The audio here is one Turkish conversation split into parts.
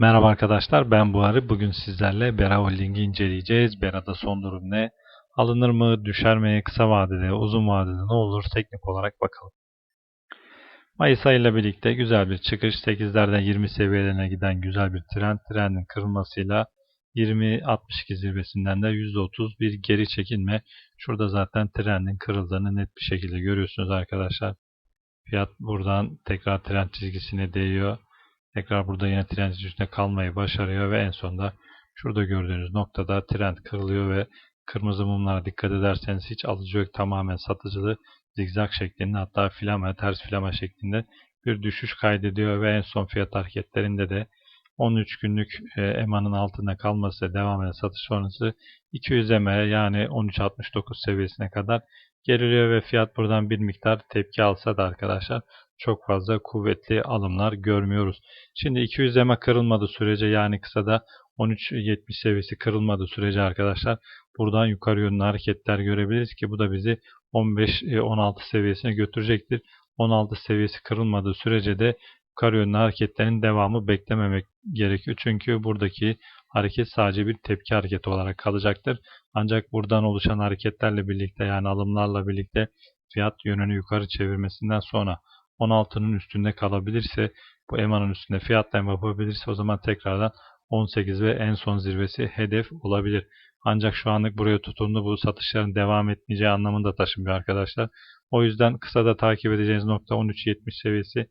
Merhaba arkadaşlar ben Buhari. Bugün sizlerle Bera Holding'i inceleyeceğiz. Bera'da son durum ne? Alınır mı? Düşer mi? Kısa vadede, uzun vadede ne olur? Teknik olarak bakalım. Mayıs ayıyla birlikte güzel bir çıkış. 8'lerden 20 seviyelerine giden güzel bir trend. Trendin kırılmasıyla 20-62 zirvesinden de %30 bir geri çekilme. Şurada zaten trendin kırıldığını net bir şekilde görüyorsunuz arkadaşlar. Fiyat buradan tekrar trend çizgisine değiyor. Tekrar burada yine trend üstünde kalmayı başarıyor ve en sonunda şurada gördüğünüz noktada trend kırılıyor ve kırmızı mumlara dikkat ederseniz hiç alıcı yok tamamen satıcılı zigzag şeklinde hatta filama ters filama şeklinde bir düşüş kaydediyor ve en son fiyat hareketlerinde de 13 günlük e, EMA'nın altında kalması devam eden satış sonrası 200 EMA yani 13.69 seviyesine kadar geriliyor ve fiyat buradan bir miktar tepki alsa da arkadaşlar çok fazla kuvvetli alımlar görmüyoruz. Şimdi 200 EMA kırılmadı sürece yani kısada 13.70 seviyesi kırılmadı sürece arkadaşlar buradan yukarı yönlü hareketler görebiliriz ki bu da bizi 15-16 seviyesine götürecektir. 16 seviyesi kırılmadığı sürece de yukarı yönlü hareketlerin devamı beklememek gerekiyor. Çünkü buradaki hareket sadece bir tepki hareketi olarak kalacaktır. Ancak buradan oluşan hareketlerle birlikte yani alımlarla birlikte fiyat yönünü yukarı çevirmesinden sonra 16'nın üstünde kalabilirse bu EMA'nın üstünde fiyatlama yapabilirse o zaman tekrardan 18 ve en son zirvesi hedef olabilir. Ancak şu anlık buraya tutundu bu satışların devam etmeyeceği anlamında taşımıyor arkadaşlar. O yüzden kısada takip edeceğiniz nokta 13.70 seviyesi.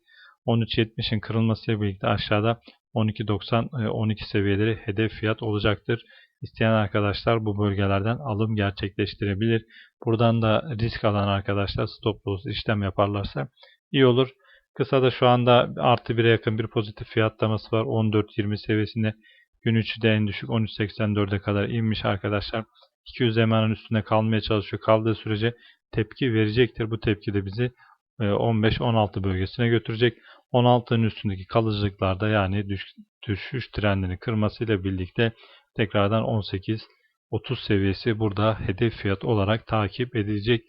13.70'in kırılmasıyla birlikte aşağıda 12.90-12 seviyeleri hedef fiyat olacaktır. İsteyen arkadaşlar bu bölgelerden alım gerçekleştirebilir. Buradan da risk alan arkadaşlar stop loss işlem yaparlarsa iyi olur. Kısada şu anda artı 1'e yakın bir pozitif fiyatlaması var. 14.20 seviyesinde gün 3'ü de en düşük 13.84'e kadar inmiş arkadaşlar. 200 EMA'nın üstünde kalmaya çalışıyor. Kaldığı sürece tepki verecektir. Bu tepki de bizi 15-16 bölgesine götürecek. 16'nın üstündeki kalıcılıklarda yani düş, düşüş trendini kırmasıyla birlikte tekrardan 18 30 seviyesi burada hedef fiyat olarak takip edilecek.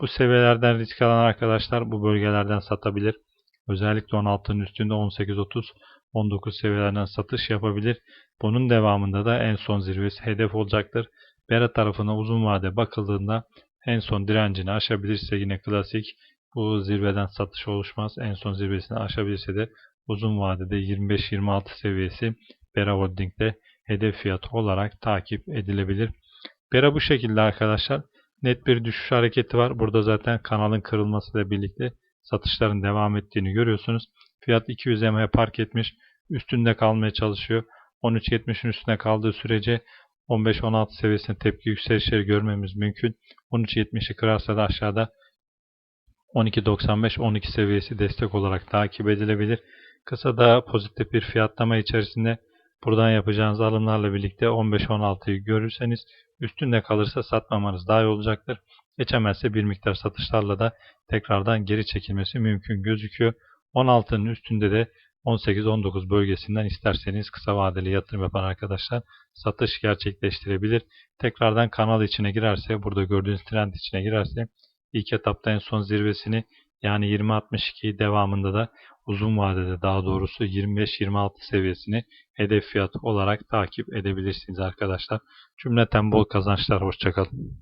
Bu seviyelerden risk alan arkadaşlar bu bölgelerden satabilir. Özellikle 16'nın üstünde 18-30 19 seviyelerden satış yapabilir. Bunun devamında da en son zirvesi hedef olacaktır. Bera tarafına uzun vade bakıldığında en son direncini aşabilirse yine klasik bu zirveden satış oluşmaz. En son zirvesini aşabilirse de uzun vadede 25-26 seviyesi Bera Holding'de hedef fiyatı olarak takip edilebilir. Bera bu şekilde arkadaşlar. Net bir düşüş hareketi var. Burada zaten kanalın kırılmasıyla birlikte satışların devam ettiğini görüyorsunuz. Fiyat 200 EMA'ya park etmiş. Üstünde kalmaya çalışıyor. 13.70'in üstüne kaldığı sürece 15-16 seviyesinde tepki yükselişleri görmemiz mümkün. 13.70'i kırarsa da aşağıda 12.95-12 seviyesi destek olarak takip edilebilir. Kısa da pozitif bir fiyatlama içerisinde buradan yapacağınız alımlarla birlikte 15-16'yı görürseniz üstünde kalırsa satmamanız daha iyi olacaktır. Geçemezse bir miktar satışlarla da tekrardan geri çekilmesi mümkün gözüküyor. 16'nın üstünde de 18-19 bölgesinden isterseniz kısa vadeli yatırım yapan arkadaşlar satış gerçekleştirebilir. Tekrardan kanal içine girerse, burada gördüğünüz trend içine girerse ilk etapta en son zirvesini yani 20-62 devamında da uzun vadede daha doğrusu 25-26 seviyesini hedef fiyat olarak takip edebilirsiniz arkadaşlar. Cümleten bol kazançlar. Hoşçakalın.